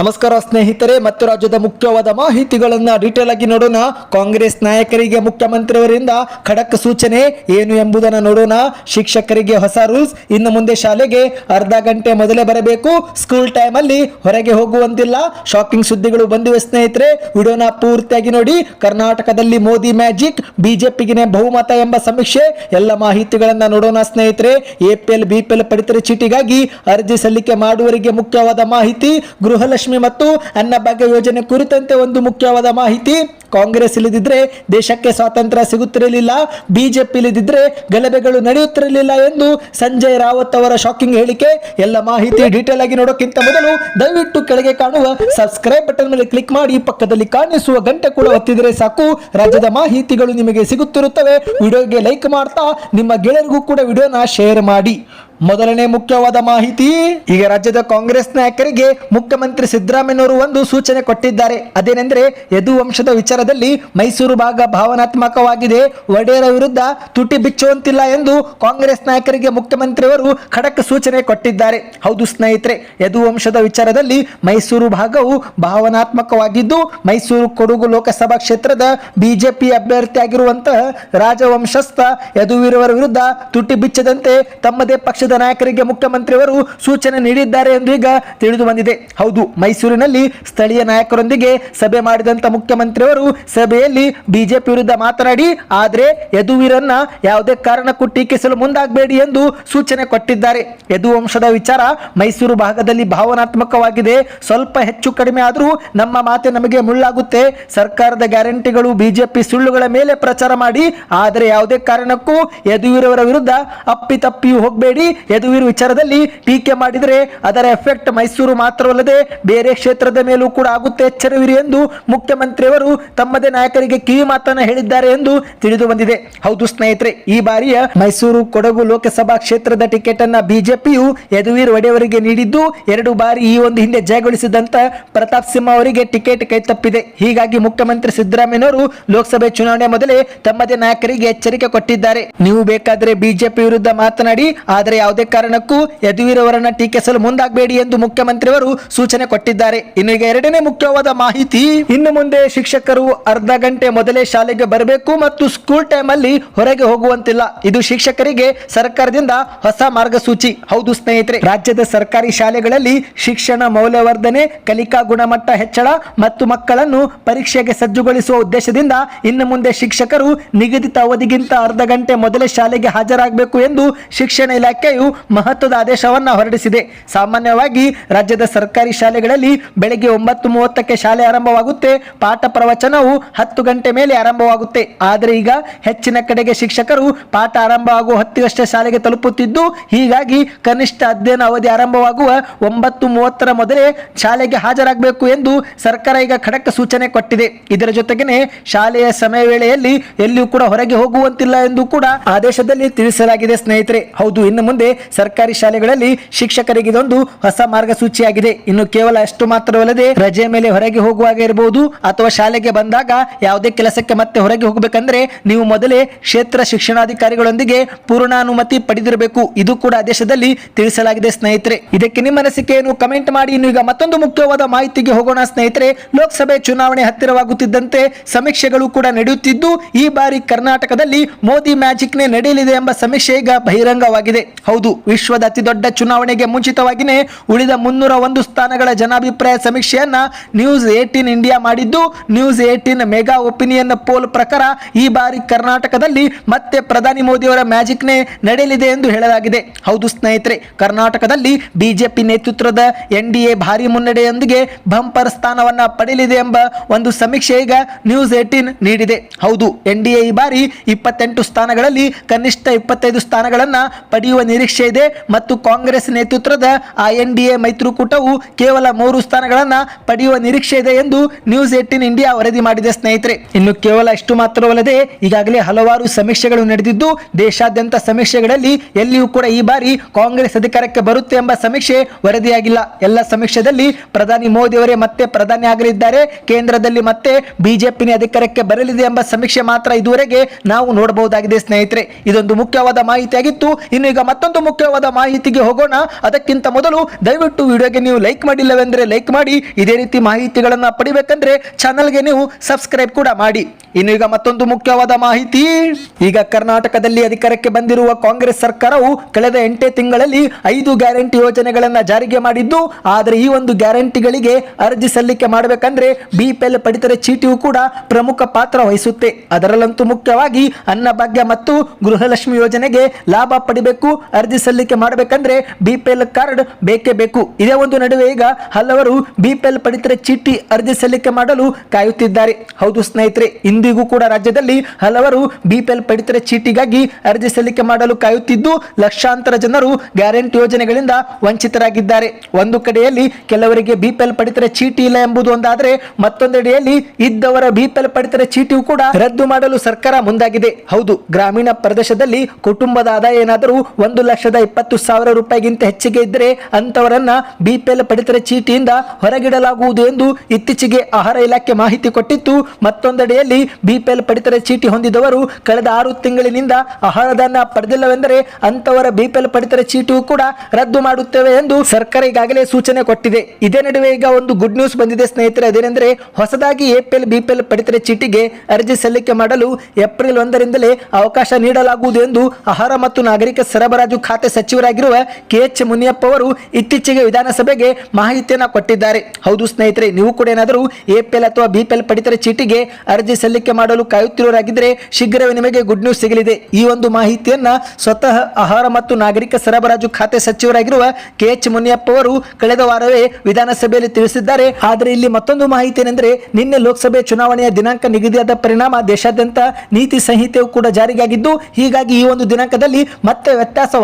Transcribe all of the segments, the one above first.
ನಮಸ್ಕಾರ ಸ್ನೇಹಿತರೆ, ಮತ್ತು ರಾಜ್ಯದ ಮುಖ್ಯವಾದ ಮಾಹಿತಿಗಳನ್ನ ಡೀಟೇಲ್ ಆಗಿ ನೋಡೋಣ. ಕಾಂಗ್ರೆಸ್ ನಾಯಕರಿಗೆ ಮುಖ್ಯಮಂತ್ರಿಯವರಿಂದ ಖಡಕ್ ಸೂಚನೆ ಏನು ಎಂಬುದನ್ನು ನೋಡೋಣ. ಶಿಕ್ಷಕರಿಗೆ ಹೊಸ ರೂಲ್ಸ್, ಇನ್ನು ಮುಂದೆ ಶಾಲೆಗೆ ಅರ್ಧ ಗಂಟೆ ಮೊದಲೇ ಬರಬೇಕು. ಸ್ಕೂಲ್ ಟೈಮ್ ಅಲ್ಲಿ ಹೊರಗೆ ಹೋಗುವಂತಿಲ್ಲ. ಶಾಕಿಂಗ್ ಸುದ್ದಿಗಳು ಬಂದಿವೆ ಸ್ನೇಹಿತರೆ. ವಿಡಿಯೋನ ಪೂರ್ತಿಯಾಗಿ ನೋಡಿ. ಕರ್ನಾಟಕದಲ್ಲಿ ಮೋದಿ ಮ್ಯಾಜಿಕ್ ಬಿಜೆಪಿಗೆ ಬಹುಮತ ಎಂಬ ಸಮೀಕ್ಷೆ, ಎಲ್ಲ ಮಾಹಿತಿಗಳನ್ನ ನೋಡೋಣ ಸ್ನೇಹಿತರೆ. ಎಪಿಎಲ್ ಬಿಪಿಎಲ್ ಪಡಿತರ ಚೀಟಿಗಾಗಿ ಅರ್ಜಿ ಸಲ್ಲಿಕೆ ಮಾಡುವವರಿಗೆ ಮುಖ್ಯವಾದ ಮಾಹಿತಿ ಗೃಹಲಕ್ಷ್ಮಿ ಮತ್ತು ಅನ್ನಭಾಗ್ಯ ಯೋಜನೆ ಕುರಿತಂತೆ ಒಂದು ಮುಖ್ಯವಾದ ಮಾಹಿತಿ. ಕಾಂಗ್ರೆಸ್ ಇಲ್ಲದಿದ್ರೆ ದೇಶಕ್ಕೆ ಸ್ವಾತಂತ್ರ್ಯ ಸಿಗುತ್ತಿರಲಿಲ್ಲ. ಬಿಜೆಪಿ ಇಲ್ಲದಿದ್ರೆ ಗಲಭೆಗಳು ನಡೆಯುತ್ತಿರಲಿಲ್ಲ ಎಂದು ಸಂಜಯ್ ರಾವತ್ ಅವರ ಶಾಕಿಂಗ್ ಹೇಳಿಕೆ. ಎಲ್ಲ ಮಾಹಿತಿ ಡೀಟೇಲ್ ಆಗಿ ನೋಡೋಕ್ಕಿಂತ ಮೊದಲು ದಯವಿಟ್ಟು ಕೆಳಗೆ ಕಾಣುವ ಸಬ್ಸ್ಕ್ರೈಬ್ ಬಟನ್ ಮೇಲೆ ಕ್ಲಿಕ್ ಮಾಡಿ. ಪಕ್ಕದಲ್ಲಿ ಕಾಣಿಸುವ ಗಂಟೆ ಕೂಡ ಒತ್ತಿದರೆ ಸಾಕು. ರಾಜ್ಯದ ಮಾಹಿತಿಗಳು ನಿಮಗೆ ಸಿಗುತ್ತಿರುತ್ತವೆ. ವಿಡಿಯೋಗೆ ಲೈಕ್ ಮಾಡ್ತಾ ನಿಮ್ಮ ಗೆಳೆಯರಿಗೂ ಕೂಡ ವಿಡಿಯೋನ ಶೇರ್ ಮಾಡಿ. ಮೊದಲನೇ ಮುಖ್ಯವಾದ ಮಾಹಿತಿ, ಈಗ ರಾಜ್ಯದ ಕಾಂಗ್ರೆಸ್ ನಾಯಕರಿಗೆ ಮುಖ್ಯಮಂತ್ರಿ ಸಿದ್ದರಾಮಯ್ಯನವರು ಒಂದು ಸೂಚನೆ ಕೊಟ್ಟಿದ್ದಾರೆ. ಅದೇನೆಂದ್ರೆ ಯದು ವಂಶದ ವಿಚಾರದಲ್ಲಿ ಮೈಸೂರು ಭಾಗ ಭಾವನಾತ್ಮಕವಾಗಿದೆ. ಒಡೆಯರ ವಿರುದ್ಧ ತುಟಿ ಬಿಚ್ಚುವಂತಿಲ್ಲ ಎಂದು ಕಾಂಗ್ರೆಸ್ ನಾಯಕರಿಗೆ ಮುಖ್ಯಮಂತ್ರಿಯವರು ಖಡಕ್ ಸೂಚನೆ ಕೊಟ್ಟಿದ್ದಾರೆ. ಹೌದು ಸ್ನೇಹಿತರೆ, ಯದುವಂಶದ ವಿಚಾರದಲ್ಲಿ ಮೈಸೂರು ಭಾಗವು ಭಾವನಾತ್ಮಕವಾಗಿದ್ದು, ಮೈಸೂರು ಕೊಡಗು ಲೋಕಸಭಾ ಕ್ಷೇತ್ರದ ಬಿಜೆಪಿ ಅಭ್ಯರ್ಥಿಯಾಗಿರುವಂತಹ ರಾಜವಂಶಸ್ಥ ಯದುವೀರವರ ವಿರುದ್ಧ ತುಟಿ ಬಿಚ್ಚದಂತೆ ತಮ್ಮದೇ ಪಕ್ಷದ ನಾಯಕರಿಗೆ ಮುಖ್ಯಮಂತ್ರಿಯವರು ಸೂಚನೆ ನೀಡಿದ್ದಾರೆ ಎಂದು ಈಗ ತಿಳಿದು ಬಂದಿದೆ. ಹೌದು, ಮೈಸೂರಿನಲ್ಲಿ ಸ್ಥಳೀಯ ನಾಯಕರೊಂದಿಗೆ ಸಭೆ ಮಾಡಿದಂತ ಮುಖ್ಯಮಂತ್ರಿಯವರು ಸಭೆಯಲ್ಲಿ ಬಿಜೆಪಿ ವಿರುದ್ಧ ಮಾತನಾಡಿ, ಆದರೆ ಯದುವೀರನ್ನ ಯಾವುದೇ ಕಾರಣಕ್ಕೂ ಟೀಕಿಸಲು ಮುಂದಾಗಬೇಡಿ ಎಂದು ಸೂಚನೆ ಕೊಟ್ಟಿದ್ದಾರೆ. ಯದುವಂಶದ ವಿಚಾರ ಮೈಸೂರು ಭಾಗದಲ್ಲಿ ಭಾವನಾತ್ಮಕವಾಗಿದೆ. ಸ್ವಲ್ಪ ಹೆಚ್ಚು ಕಡಿಮೆ ಆದರೂ ನಮ್ಮ ಮಾತೆ ನಮಗೆ ಮುಳ್ಳಾಗುತ್ತೆ. ಸರ್ಕಾರದ ಗ್ಯಾರಂಟಿಗಳು ಬಿಜೆಪಿ ಸುಳ್ಳುಗಳ ಮೇಲೆ ಪ್ರಚಾರ ಮಾಡಿ, ಆದರೆ ಯಾವುದೇ ಕಾರಣಕ್ಕೂ ಯದುವೀರವರ ವಿರುದ್ಧ ಅಪ್ಪಿತಪ್ಪಿಯೂ ಹೋಗಬೇಡಿ. ಯದುವೀರ್ ವಿಚಾರದಲ್ಲಿ ಟೀಕೆ ಮಾಡಿದರೆ ಅದರ ಎಫೆಕ್ಟ್ ಮೈಸೂರು ಮಾತ್ರವಲ್ಲದೆ ಬೇರೆ ಕ್ಷೇತ್ರದ ಮೇಲೂ ಕೂಡ ಆಗುತ್ತೆ ಎಚ್ಚರವಿರಿ ಎಂದು ಮುಖ್ಯಮಂತ್ರಿಯವರು ತಮ್ಮದೇ ನಾಯಕರಿಗೆ ಕಿವಿ ಮಾತನ್ನು ಹೇಳಿದ್ದಾರೆ ಎಂದು ತಿಳಿದು ಬಂದಿದೆ. ಹೌದು ಸ್ನೇಹಿತರೆ, ಈ ಬಾರಿಯ ಮೈಸೂರು ಕೊಡಗು ಲೋಕಸಭಾ ಕ್ಷೇತ್ರದ ಟಿಕೆಟ್ ಅನ್ನ ಬಿಜೆಪಿಯು ಯದುವೀರ್ ಒಡೆಯವರಿಗೆ ನೀಡಿದ್ದು ಎರಡು ಬಾರಿ ಈ ಒಂದು ಹಿಂದೆ ಜಯಗಳಿಸಿದಂತ ಪ್ರತಾಪ್ ಸಿಂಹ ಅವರಿಗೆ ಟಿಕೆಟ್ ಕೈತಪ್ಪಿದೆ ಹೀಗಾಗಿ ಮುಖ್ಯಮಂತ್ರಿ ಸಿದ್ದರಾಮಯ್ಯನವರು ಲೋಕಸಭೆ ಚುನಾವಣೆ ಮೊದಲೇ ತಮ್ಮದೇ ನಾಯಕರಿಗೆ ಎಚ್ಚರಿಕೆ ಕೊಟ್ಟಿದ್ದಾರೆ. ನೀವು ಬೇಕಾದರೆ ಬಿಜೆಪಿ ವಿರುದ್ಧ ಮಾತನಾಡಿ, ಆದರೆ ಯಾವುದೇ ಕಾರಣಕ್ಕೂ ಯದುವೀರವರನ್ನ ಟೀಕಿಸಲು ಮುಂದಾಗಬೇಡಿ ಎಂದು ಮುಖ್ಯಮಂತ್ರಿಯವರು ಸೂಚನೆ ಕೊಟ್ಟಿದ್ದಾರೆ. ಇನ್ನು ಈಗ ಎರಡನೇ ಮುಖ್ಯವಾದ ಮಾಹಿತಿ, ಇನ್ನು ಮುಂದೆ ಶಿಕ್ಷಕರು ಅರ್ಧ ಗಂಟೆ ಮೊದಲೇ ಶಾಲೆಗೆ ಬರಬೇಕು ಮತ್ತು ಸ್ಕೂಲ್ ಟೈಮ್ ಅಲ್ಲಿ ಹೊರಗೆ ಹೋಗುವಂತಿಲ್ಲ. ಇದು ಶಿಕ್ಷಕರಿಗೆ ಸರ್ಕಾರದಿಂದ ಹೊಸ ಮಾರ್ಗಸೂಚಿ. ಹೌದು ಸ್ನೇಹಿತರೆ, ರಾಜ್ಯದ ಸರ್ಕಾರಿ ಶಾಲೆಗಳಲ್ಲಿ ಶಿಕ್ಷಣ ಮೌಲ್ಯವರ್ಧನೆ, ಕಲಿಕಾ ಗುಣಮಟ್ಟ ಹೆಚ್ಚಳ ಮತ್ತು ಮಕ್ಕಳನ್ನು ಪರೀಕ್ಷೆಗೆ ಸಜ್ಜುಗೊಳಿಸುವ ಉದ್ದೇಶದಿಂದ ಇನ್ನು ಮುಂದೆ ಶಿಕ್ಷಕರು ನಿಗದಿತ ಅವಧಿಗಿಂತ ಅರ್ಧ ಗಂಟೆ ಮೊದಲೇ ಶಾಲೆಗೆ ಹಾಜರಾಗಬೇಕು ಎಂದು ಶಿಕ್ಷಣ ಇಲಾಖೆಯು ಮಹತ್ವದ ಆದೇಶವನ್ನ ಹೊರಡಿಸಿದೆ. ಸಾಮಾನ್ಯವಾಗಿ ರಾಜ್ಯದ ಸರ್ಕಾರಿ ಶಾಲೆಗಳಲ್ಲಿ ಬೆಳಗ್ಗೆ ಒಂಬತ್ತು ಮೂವತ್ತಕ್ಕೆ ಶಾಲೆ ಆರಂಭವಾಗುತ್ತೆ. ಪಾಠ ಪ್ರವಚನವು ಹತ್ತು ಗಂಟೆ ಮೇಲೆ ಆರಂಭವಾಗುತ್ತೆ. ಆದರೆ ಈಗ ಹೆಚ್ಚಿನ ಕಡೆಗೆ ಶಿಕ್ಷಕರು ಪಾಠ ಆರಂಭ ಆರಂಭವಾಗುವ ಹೊತ್ತಿಗಷ್ಟೇ ಶಾಲೆಗೆ ತಲುಪುತ್ತಿದ್ದು, ಹೀಗಾಗಿ ಕನಿಷ್ಠ ಅಧ್ಯಯನ ಅವಧಿ ಆರಂಭವಾಗುವ ಒಂಬತ್ತು ಮೂವತ್ತರ ಮೊದಲೇ ಶಾಲೆಗೆ ಹಾಜರಾಗಬೇಕು ಎಂದು ಸರ್ಕಾರ ಈಗ ಖಡಕ್ ಸೂಚನೆ ಕೊಟ್ಟಿದೆ. ಇದರ ಜೊತೆಗೇನೆ ಶಾಲೆಯ ಸಮಯ ವೇಳೆಯಲ್ಲಿ ಎಲ್ಲಿಯೂ ಕೂಡ ಹೊರಗೆ ಹೋಗುವಂತಿಲ್ಲ ಎಂದು ಕೂಡ ಆದೇಶದಲ್ಲಿ ತಿಳಿಸಲಾಗಿದೆ ಸ್ನೇಹಿತರೆ. ಹೌದು, ಇನ್ನು ಮುಂದೆ ಸರ್ಕಾರಿ ಶಾಲೆಗಳಲ್ಲಿ ಶಿಕ್ಷಕರಿಗೆ ಇದೊಂದು ಹೊಸ ಮಾರ್ಗಸೂಚಿಯಾಗಿದೆ. ಇನ್ನು ಕೇವಲ ಅಷ್ಟು ಮಾತ್ರವಲ್ಲದೆ ರಜೆ ಮೇಲೆ ಹೊರಗೆ ಹೋಗುವಾಗ ಇರಬಹುದು. ಅಥವಾ ಶಾಲೆಗೆ ಬಂದಾಗ ಯಾವುದೇ ಕೆಲಸಕ್ಕೆ ಮತ್ತೆ ಹೊರಗೆ ಹೋಗಬೇಕಂದ್ರೆ ನೀವು ಮೊದಲೇ ಕ್ಷೇತ್ರ ಶಿಕ್ಷಣಾಧಿಕಾರಿಗಳೊಂದಿಗೆ ಪೂರ್ಣಾನುಮತಿ ಪಡೆದಿರಬೇಕು. ಇದು ಕೂಡ ಆದೇಶದಲ್ಲಿ ತಿಳಿಸಲಾಗಿದೆ ಸ್ನೇಹಿತರೆ. ಇದಕ್ಕೆ ನಿಮ್ಮ ಅನಿಸಿಕೆಯನ್ನು ಕಮೆಂಟ್ ಮಾಡಿ. ಇನ್ನು ಈಗ ಮತ್ತೊಂದು ಮುಖ್ಯವಾದ ಮಾಹಿತಿಗೆ ಹೋಗೋಣ ಸ್ನೇಹಿತರೆ. ಲೋಕಸಭೆ ಚುನಾವಣೆ ಹತ್ತಿರವಾಗುತ್ತಿದ್ದಂತೆ ಸಮೀಕ್ಷೆಗಳು ಕೂಡ ನಡೆಯುತ್ತಿದ್ದು, ಈ ಬಾರಿ ಕರ್ನಾಟಕದಲ್ಲಿ ಮೋದಿ ಮ್ಯಾಜಿಕ್ನೇ ನಡೆಯಲಿದೆ ಎಂಬ ಸಮೀಕ್ಷೆ ಈಗ ಬಹಿರಂಗವಾಗಿದೆ. ಹೌದು, ವಿಶ್ವದ ಅತಿ ದೊಡ್ಡ ಚುನಾವಣೆಗೆ ಮುಂಚಿತವಾಗಿಯೇ ಉಳಿದ ಮುನ್ನೂರ ಒಂದು ಸ್ಥಾನಗಳ ಜನಾಭಿಪ್ರಾಯ ಸಮೀಕ್ಷೆಯನ್ನ ನ್ಯೂಸ್ ಏಟೀನ್ ಇಂಡಿಯಾ ಮಾಡಿದ್ದು. News eighteen mega opinion poll ಪ್ರಕಾರ ಈ ಬಾರಿ ಕರ್ನಾಟಕದಲ್ಲಿ ಮತ್ತೆ ಪ್ರಧಾನಿ ಮೋದಿಯವರ ಮ್ಯಾಜಿಕ್ನೇ ನಡೆಯಲಿದೆ ಎಂದು ಹೇಳಲಾಗಿದೆ. ಹೌದು ಸ್ನೇಹಿತರೆ, ಕರ್ನಾಟಕದಲ್ಲಿ ಬಿಜೆಪಿ ನೇತೃತ್ವದ ಎನ್ ಡಿ ಎ ಭಾರಿ ಮುನ್ನಡೆಯೊಂದಿಗೆ ಬಂಪರ್ ಸ್ಥಾನವನ್ನ ಪಡೆಯಲಿದೆ ಎಂಬ ಒಂದು ಸಮೀಕ್ಷೆ ಈಗ ನ್ಯೂಸ್ ಏಟೀನ್ ನೀಡಿದೆ. ಹೌದು ಎನ್ ಡಿ ಎ ಈ ಬಾರಿ ಇಪ್ಪತ್ತೆಂಟು ಸ್ಥಾನಗಳಲ್ಲಿ ಕನಿಷ್ಠ ಇಪ್ಪತ್ತೈದು ಸ್ಥಾನಗಳನ್ನ ಪಡೆಯುವ ನಿರೀಕ್ಷೆ ಇದೆ ಮತ್ತು ಕಾಂಗ್ರೆಸ್ ನೇತೃತ್ವದ ಆ ಎನ್ ಡಿ ಎ ಮೈತ್ರಿಕೂಟವು ಕೇವಲ ಮೂರು ಸ್ಥಾನಗಳನ್ನು ಪಡೆಯುವ ನಿರೀಕ್ಷೆ ಇದೆ ಎಂದು ನ್ಯೂಸ್ ಏಟೀನ್ ಇಂಡಿಯಾ ವರದಿ ಮಾಡಿದೆ ಸ್ನೇಹಿತರೆ. ಇನ್ನು ಕೇವಲ ಇಷ್ಟು ಮಾತ್ರವಲ್ಲದೆ ಈಗಾಗಲೇ ಹಲವಾರು ಸಮೀಕ್ಷೆಗಳು ನಡೆದಿದ್ದು ದೇಶಾದ್ಯಂತ ಸಮೀಕ್ಷೆಗಳಲ್ಲಿ ಎಲ್ಲಿಯೂ ಕೂಡ ಈ ಬಾರಿ ಕಾಂಗ್ರೆಸ್ ಅಧಿಕಾರಕ್ಕೆ ಬರುತ್ತೆ ಎಂಬ ಸಮೀಕ್ಷೆ ವರದಿಯಾಗಿಲ್ಲ. ಎಲ್ಲ ಸಮೀಕ್ಷೆಯಲ್ಲಿ ಪ್ರಧಾನಿ ಮೋದಿ ಅವರೇ ಮತ್ತೆ ಪ್ರಧಾನಿ ಆಗಲಿದ್ದಾರೆ. ಕೇಂದ್ರದಲ್ಲಿ ಮತ್ತೆ ಬಿಜೆಪಿ ಅಧಿಕಾರಕ್ಕೆ ಬರಲಿದೆ ಎಂಬ ಸಮೀಕ್ಷೆ ಮಾತ್ರ ಇದುವರೆಗೆ ನಾವು ನೋಡಬಹುದಾಗಿದೆ ಸ್ನೇಹಿತರೆ. ಇದೊಂದು ಮುಖ್ಯವಾದ ಮಾಹಿತಿಯಾಗಿತ್ತು. ಇನ್ನು ಈಗ ಮತ್ತೊಂದು ಮತ್ತೊಂದು ಮುಖ್ಯವಾದ ಮಾಹಿತಿಗೆ ಹೋಗೋಣ. ಅದಕ್ಕಿಂತ ಮೊದಲು ದಯವಿಟ್ಟು ವಿಡಿಯೋಗೆ ನೀವು ಲೈಕ್ ಮಾಡಿಲ್ಲವೆಂದ್ರೆ ಲೈಕ್ ಮಾಡಿ. ಇದೇ ರೀತಿ ಮಾಹಿತಿಗಳನ್ನು ಪಡಿಬೇಕಂದ್ರೆ ಚಾನಲ್ಗೆ ನೀವು ಸಬ್ಸ್ಕ್ರೈಬ್ ಕೂಡ ಮಾಡಿ. ಇನ್ನು ಈಗ ಮತ್ತೊಂದು ಮುಖ್ಯವಾದ ಮಾಹಿತಿ. ಈಗ ಕರ್ನಾಟಕದಲ್ಲಿ ಅಧಿಕಾರಕ್ಕೆ ಬಂದಿರುವ ಕಾಂಗ್ರೆಸ್ ಸರ್ಕಾರವು ಕಳೆದ ಎಂಟೇ ತಿಂಗಳಲ್ಲಿ ಐದು ಗ್ಯಾರಂಟಿ ಯೋಜನೆಗಳನ್ನ ಜಾರಿಗೆ ಮಾಡಿದ್ದು, ಆದರೆ ಈ ಒಂದು ಗ್ಯಾರಂಟಿಗಳಿಗೆ ಅರ್ಜಿ ಸಲ್ಲಿಕೆ ಮಾಡಬೇಕಂದ್ರೆ ಬಿಪಿಎಲ್ ಪಡಿತರ ಚೀಟಿಯು ಕೂಡ ಪ್ರಮುಖ ಪಾತ್ರ ವಹಿಸುತ್ತೆ. ಅದರಲ್ಲಂತೂ ಮುಖ್ಯವಾಗಿ ಅನ್ನಭಾಗ್ಯ ಮತ್ತು ಗೃಹಲಕ್ಷ್ಮಿ ಯೋಜನೆಗೆ ಲಾಭ ಪಡಿಬೇಕು ಅರ್ಜಿ ಸಲ್ಲಿಕೆ ಮಾಡಬೇಕಂದ್ರೆ ಬಿಪಿಎಲ್ ಕಾರ್ಡ್ ಬೇಕೇ ಬೇಕು. ಇದೇ ಒಂದು ನಡುವೆ ಈಗ ಹಲವರು ಬಿಪಿಎಲ್ ಪಡಿತರ ಚೀಟಿ ಅರ್ಜಿ ಸಲ್ಲಿಕೆ ಮಾಡಲು ಕಾಯುತ್ತಿದ್ದಾರೆ. ಹೌದು ಸ್ನೇಹಿತರೆ, ಇಂದಿಗೂ ಕೂಡ ರಾಜ್ಯದಲ್ಲಿ ಹಲವರು ಬಿಪಿಎಲ್ ಪಡಿತರ ಚೀಟಿಗಾಗಿ ಅರ್ಜಿ ಸಲ್ಲಿಕೆ ಮಾಡಲು ಕಾಯುತ್ತಿದ್ದು, ಲಕ್ಷಾಂತರ ಜನರು ಗ್ಯಾರಂಟಿ ಯೋಜನೆಗಳಿಂದ ವಂಚಿತರಾಗಿದ್ದಾರೆ. ಒಂದು ಕಡೆಯಲ್ಲಿ ಕೆಲವರಿಗೆ ಬಿಪಿಎಲ್ ಪಡಿತರ ಚೀಟಿ ಇಲ್ಲ ಎಂಬುದು ಒಂದಾದರೆ, ಮತ್ತೊಂದೆಡೆಯಲ್ಲಿ ಇದ್ದವರ ಬಿಪಿಎಲ್ ಪಡಿತರ ಚೀಟಿಯು ಕೂಡ ರದ್ದು ಮಾಡಲು ಸರ್ಕಾರ ಮುಂದಾಗಿದೆ. ಹೌದು, ಗ್ರಾಮೀಣ ಪ್ರದೇಶದಲ್ಲಿ ಕುಟುಂಬದ ಆದಾಯ ಏನಾದರೂ ಒಂದು ಲಕ್ಷದ ಇಪ್ಪತ್ತು ಸಾವಿರ ರೂಪಾಯಿಗಿಂತ ಹೆಚ್ಚಿಗೆ ಇದ್ದರೆ ಅಂತವರನ್ನ ಬಿಪಿಎಲ್ ಪಡಿತರ ಚೀಟಿಯಿಂದ ಹೊರಗಿಡಲಾಗುವುದು ಎಂದು ಇತ್ತೀಚೆಗೆ ಆಹಾರ ಇಲಾಖೆ ಮಾಹಿತಿ ಕೊಟ್ಟಿತ್ತು. ಮತ್ತೊಂದೆಡೆಯಲ್ಲಿ ಬಿಪಿಎಲ್ ಪಡಿತರ ಚೀಟಿ ಹೊಂದಿದವರು ಕಳೆದ ಆರು ತಿಂಗಳಿನಿಂದ ಆಹಾರದನ್ನ ಪಡೆದಿಲ್ಲವೆಂದರೆ ಅಂತವರ ಬಿಪಿಎಲ್ ಪಡಿತರ ಚೀಟಿಯು ಕೂಡ ರದ್ದು ಮಾಡುತ್ತೇವೆ ಎಂದು ಸರ್ಕಾರ ಈಗಾಗಲೇ ಸೂಚನೆ ಕೊಟ್ಟಿದೆ. ಇದೇ ನಡುವೆ ಈಗ ಒಂದು ಗುಡ್ ನ್ಯೂಸ್ ಬಂದಿದೆ ಸ್ನೇಹಿತರೆ, ಅದೇನೆಂದರೆ ಹೊಸದಾಗಿ ಎಪಿಎಲ್ ಬಿಪಿಎಲ್ ಪಡಿತರ ಚೀಟಿಗೆ ಅರ್ಜಿ ಸಲ್ಲಿಕೆ ಮಾಡಲು ಏಪ್ರಿಲ್ ಒಂದರಿಂದಲೇ ಅವಕಾಶ ನೀಡಲಾಗುವುದು ಎಂದು ಆಹಾರ ಮತ್ತು ನಾಗರಿಕ ಸರಬರಾಜು ಖಾತೆ ಸಚಿವರಾಗಿರುವ ಕೆ ಎಚ್ ಮುನಿಯಪ್ಪ ಅವರು ಇತ್ತೀಚೆಗೆ ವಿಧಾನಸಭೆಗೆ ಮಾಹಿತಿಯನ್ನು ಕೊಟ್ಟಿದ್ದಾರೆ. ಹೌದು ಸ್ನೇಹಿತರೆ, ನೀವು ಕೂಡ ಏನಾದರೂ ಎಪಿಎಲ್ ಅಥವಾ ಬಿಪಿಎಲ್ ಪಡಿತರ ಚೀಟಿಗೆ ಅರ್ಜಿ ಸಲ್ಲಿಕೆ ಮಾಡಲು ಕಾಯುತ್ತಿರುವರಾಗಿದ್ದರೆ ಶೀಘ್ರವೇ ನಿಮಗೆ ಗುಡ್ ನ್ಯೂಸ್ ಸಿಗಲಿದೆ. ಈ ಒಂದು ಮಾಹಿತಿಯನ್ನ ಸ್ವತಃ ಆಹಾರ ಮತ್ತು ನಾಗರಿಕ ಸರಬರಾಜು ಖಾತೆ ಸಚಿವರಾಗಿರುವ ಕೆ ಎಚ್ ಮುನಿಯಪ್ಪ ಅವರು ಕಳೆದ ವಾರವೇ ವಿಧಾನಸಭೆಯಲ್ಲಿ ತಿಳಿಸಿದ್ದಾರೆ. ಆದರೆ ಇಲ್ಲಿ ಮತ್ತೊಂದು ಮಾಹಿತಿ ಏನೆಂದರೆ ನಿನ್ನೆ ಲೋಕಸಭೆ ಚುನಾವಣೆಯ ದಿನಾಂಕ ನಿಗದಿಯಾದ ಪರಿಣಾಮ ದೇಶಾದ್ಯಂತ ನೀತಿ ಸಂಹಿತೆಯು ಕೂಡ ಜಾರಿಯಾಗಿದ್ದು, ಹೀಗಾಗಿ ಈ ಒಂದು ದಿನಾಂಕದಲ್ಲಿ ಮತ್ತೆ ವ್ಯತ್ಯಾಸವಾಗಬಹುದು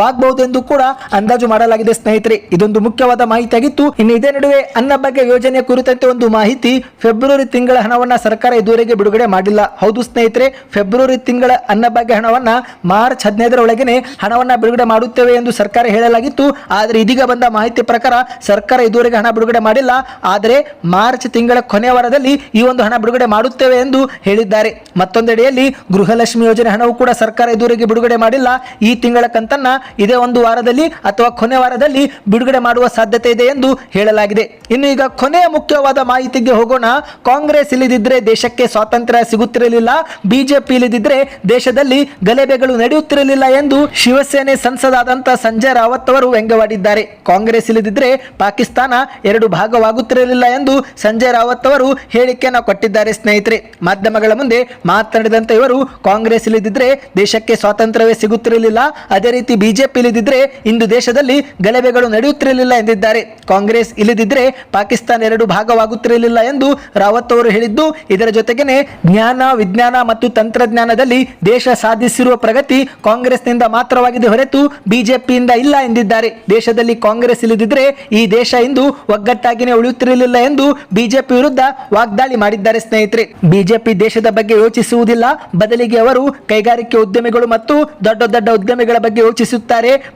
ಎಂದು ಕೂಡ ಅಂದಾಜು ಮಾಡಲಾಗಿದೆ, ಸ್ನೇಹಿತರೆ. ಇದೊಂದು ಮುಖ್ಯವಾದ ಮಾಹಿತಿಯಾಗಿತ್ತು. ಇನ್ನು ಇದೇ ನಡುವೆ ಅನ್ನಭಾಗ್ಯ ಯೋಜನೆ ಕುರಿತಂತೆ ಒಂದು ಮಾಹಿತಿ, ಫೆಬ್ರವರಿ ತಿಂಗಳ ಹಣವನ್ನ ಸರ್ಕಾರ ಇದುವರೆಗೆ ಬಿಡುಗಡೆ ಮಾಡಿಲ್ಲ. ಹೌದು, ಸ್ನೇಹಿತರೆ, ಫೆಬ್ರವರಿ ತಿಂಗಳ ಅನ್ನಭಾಗ್ಯ ಹಣವನ್ನ ಮಾರ್ಚ್ ಹದಿನೈದರ ಒಳಗೇನೆ ಹಣವನ್ನ ಬಿಡುಗಡೆ ಮಾಡುತ್ತೇವೆ ಎಂದು ಸರ್ಕಾರ ಹೇಳಲಾಗಿತ್ತು. ಆದರೆ ಇದೀಗ ಬಂದ ಮಾಹಿತಿ ಪ್ರಕಾರ ಸರ್ಕಾರ ಇದುವರೆಗೆ ಹಣ ಬಿಡುಗಡೆ ಮಾಡಿಲ್ಲ. ಆದರೆ ಮಾರ್ಚ್ ತಿಂಗಳ ಕೊನೆಯ ವಾರದಲ್ಲಿ ಈ ಒಂದು ಹಣ ಬಿಡುಗಡೆ ಮಾಡುತ್ತೇವೆ ಎಂದು ಹೇಳಿದ್ದಾರೆ. ಮತ್ತೊಂದೆಡೆಯಲ್ಲಿ ಗೃಹಲಕ್ಷ್ಮಿ ಯೋಜನೆ ಹಣವು ಕೂಡ ಸರ್ಕಾರ ಇದುವರೆಗೆ ಬಿಡುಗಡೆ ಮಾಡಿಲ್ಲ. ಈ ತಿಂಗಳ ಕಂತನ್ನ ಇದೇ ಒಂದು ವಾರದಲ್ಲಿ ಅಥವಾ ಕೊನೆ ವಾರದಲ್ಲಿ ಬಿಡುಗಡೆ ಮಾಡುವ ಸಾಧ್ಯತೆ ಇದೆ ಎಂದು ಹೇಳಲಾಗಿದೆ. ಇನ್ನು ಈಗ ಕೊನೆಯ ಮುಖ್ಯವಾದ ಮಾಹಿತಿಗೆ ಹೋಗೋಣ. ಕಾಂಗ್ರೆಸ್ ಇಲ್ಲದಿದ್ರೆ ದೇಶಕ್ಕೆ ಸ್ವಾತಂತ್ರ್ಯ ಸಿಗುತ್ತಿರಲಿಲ್ಲ. ಬಿಜೆಪಿ ಇಲ್ಲದಿದ್ರೆ ದೇಶದಲ್ಲಿ ಗಲಭೆಗಳು ನಡೆಯುತ್ತಿರಲಿಲ್ಲ ಎಂದು ಶಿವಸೇನೆ ಸಂಸದಾದಂಥ ಸಂಜಯ್ ರಾವತ್ ಅವರು ವ್ಯಂಗ್ಯವಾಡಿದ್ದಾರೆ. ಕಾಂಗ್ರೆಸ್ ಇಲ್ಲದಿದ್ರೆ ಪಾಕಿಸ್ತಾನ ಎರಡು ಭಾಗವಾಗುತ್ತಿರಲಿಲ್ಲ ಎಂದು ಸಂಜಯ್ ರಾವತ್ ಅವರು ಹೇಳಿಕೆಯನ್ನು ಕೊಟ್ಟಿದ್ದಾರೆ ಸ್ನೇಹಿತರೆ. ಮಾಧ್ಯಮಗಳ ಮುಂದೆ ಮಾತನಾಡಿದಂತ ಇವರು ಕಾಂಗ್ರೆಸ್ ಇಲ್ಲದಿದ್ರೆ ದೇಶಕ್ಕೆ ಸ್ವಾತಂತ್ರ್ಯವೇ ಸಿಗುತ್ತಿರಲಿಲ್ಲ. ಅದೇ ರೀತಿ ಬಿಜೆಪಿ ಇಲ್ಲಿದಿದ್ರೆ ಇಂದು ದೇಶದಲ್ಲಿ ಗಲಭೆಗಳು ನಡೆಯುತ್ತಿರಲಿಲ್ಲ ಎಂದಿದ್ದಾರೆ. ಕಾಂಗ್ರೆಸ್ ಇಲ್ಲದಿದ್ದರೆ ಪಾಕಿಸ್ತಾನ ಎರಡು ಭಾಗವಾಗುತ್ತಿರಲಿಲ್ಲ ಎಂದು ರಾವತ್ ಅವರು ಹೇಳಿದ್ದು, ಇದರ ಜೊತೆಗೇನೆ ಜ್ಞಾನ, ವಿಜ್ಞಾನ ಮತ್ತು ತಂತ್ರಜ್ಞಾನದಲ್ಲಿ ದೇಶ ಸಾಧಿಸಿರುವ ಪ್ರಗತಿ ಕಾಂಗ್ರೆಸ್ನಿಂದ ಮಾತ್ರವಾಗಿದೆ ಹೊರತು ಬಿಜೆಪಿಯಿಂದ ಇಲ್ಲ ಎಂದಿದ್ದಾರೆ. ದೇಶದಲ್ಲಿ ಕಾಂಗ್ರೆಸ್ ಇಲ್ಲದಿದ್ದರೆ ಈ ದೇಶ ಇಂದು ಒಗ್ಗಟ್ಟಾಗಿನೇ ಉಳಿಯುತ್ತಿರಲಿಲ್ಲ ಎಂದು ಬಿಜೆಪಿ ವಿರುದ್ಧ ವಾಗ್ದಾಳಿ ಮಾಡಿದ್ದಾರೆ ಸ್ನೇಹಿತರೆ. ಬಿಜೆಪಿ ದೇಶದ ಬಗ್ಗೆ ಯೋಚಿಸುವುದಿಲ್ಲ. ಬದಲಿಗೆ ಅವರು ಕೈಗಾರಿಕೆ ಉದ್ಯಮಿಗಳು ಮತ್ತು ದೊಡ್ಡ ದೊಡ್ಡ ಉದ್ಯಮಿಗಳ ಬಗ್ಗೆ ಯೋಚಿಸುತ್ತಾರೆ.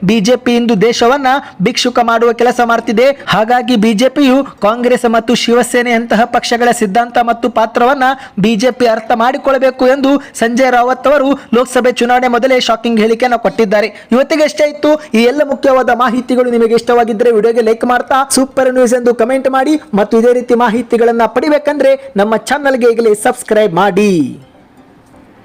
ಬಿಜೆಪಿ ಇಂದು ದೇಶವನ್ನ ಭಿಕ್ಷುಕ ಮಾಡುವ ಕೆಲಸ ಮಾಡ್ತಿದೆ. ಹಾಗಾಗಿ ಬಿಜೆಪಿಯು ಕಾಂಗ್ರೆಸ್ ಮತ್ತು ಶಿವಸೇನೆಯಂತಹ ಪಕ್ಷಗಳ ಸಿದ್ಧಾಂತ ಮತ್ತು ಪಾತ್ರವನ್ನ ಬಿಜೆಪಿ ಅರ್ಥ ಮಾಡಿಕೊಳ್ಳಬೇಕು ಎಂದು ಸಂಜಯ್ ರಾವತ್ ಅವರು ಲೋಕಸಭೆ ಚುನಾವಣೆ ಮೊದಲೇ ಶಾಕಿಂಗ್ ಹೇಳಿಕೆಯನ್ನು ಕೊಟ್ಟಿದ್ದಾರೆ. ಇವತ್ತಿಗೆ ಎಷ್ಟೇ ಇತ್ತು, ಈ ಎಲ್ಲ ಮುಖ್ಯವಾದ ಮಾಹಿತಿಗಳು ನಿಮಗೆ ಇಷ್ಟವಾಗಿದ್ದರೆ ವಿಡಿಯೋಗೆ ಲೈಕ್ ಮಾಡ್ತಾ ಸೂಪರ್ ನ್ಯೂಸ್ ಎಂದು ಕಮೆಂಟ್ ಮಾಡಿ ಮತ್ತು ಇದೇ ರೀತಿ ಮಾಹಿತಿಗಳನ್ನು ಪಡಿಬೇಕಂದ್ರೆ ನಮ್ಮ ಚಾನಲ್ಗೆ ಈಗಲೇ ಸಬ್ಸ್ಕ್ರೈಬ್ ಮಾಡಿ.